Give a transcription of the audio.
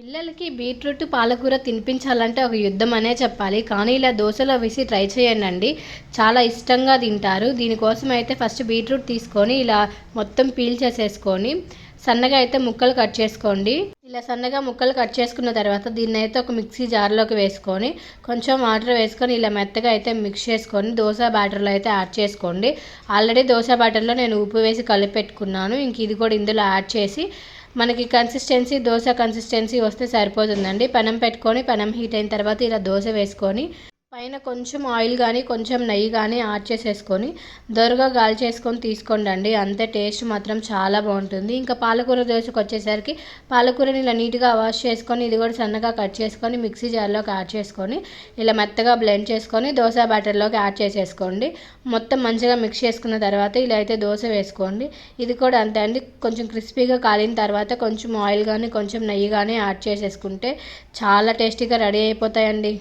పిల్లలకి బీట్రూట్ పాలకూర తినిపించాలంటే ఒక యుద్ధం అనే చెప్పాలి. కానీ ఇలా దోశలో వేసి ట్రై చేయండి చాలా ఇష్టంగా తింటారు. దీనికోసం అయితే ఫస్ట్ బీట్రూట్ తీసుకొని ఇలా మొత్తం పీల్ చేసేసుకొని సన్నగా అయితే ముక్కలు కట్ చేసుకోండి. ఇలా సన్నగా ముక్కలు కట్ చేసుకున్న తర్వాత దీన్ని అయితే ఒక మిక్సీ జార్లోకి వేసుకొని కొంచెం వాటర్ వేసుకొని ఇలా మెత్తగా అయితే మిక్స్ చేసుకొని దోశ బ్యాటర్లో అయితే యాడ్ చేసుకోండి. ఆల్రెడీ దోశ బ్యాటర్లో నేను ఉప్పు వేసి కలిపి పెట్టుకున్నాను ఇంక ఇది కూడా ఇందులో యాడ్ చేసి మనకి కన్సిస్టెన్సీ దోశ కన్సిస్టెన్సీ వస్తే సరిపోతుందండి. పెనం పెట్టుకొని పెనం హీట్ అయిన తర్వాత ఇలా దోశ వేసుకొని పైన కొంచెం ఆయిల్ కానీ కొంచెం నెయ్యి కానీ యాడ్ చేసేసుకొని దొరగా గాలి చేసుకొని తీసుకోండి అంతే టేస్ట్ మాత్రం చాలా బాగుంటుంది. ఇంకా పాలకూర దోశకు వచ్చేసరికి పాలకూరని ఇలా నీట్గా వాష్ చేసుకొని ఇది కూడా సన్నగా కట్ చేసుకొని మిక్సీ జార్లోకి యాడ్ చేసుకొని ఇలా మెత్తగా బ్లెండ్ చేసుకొని దోశ బ్యాటర్లోకి యాడ్ చేసేసుకోండి. మొత్తం మంచిగా మిక్స్ చేసుకున్న తర్వాత ఇలా అయితే దోశ వేసుకోండి. ఇది కూడా అంతే అండి. కొంచెం క్రిస్పీగా కాలిన తర్వాత కొంచెం ఆయిల్ కానీ కొంచెం నెయ్యి కానీ యాడ్ చేసేసుకుంటే చాలా టేస్టీగా రెడీ అయిపోతాయండి.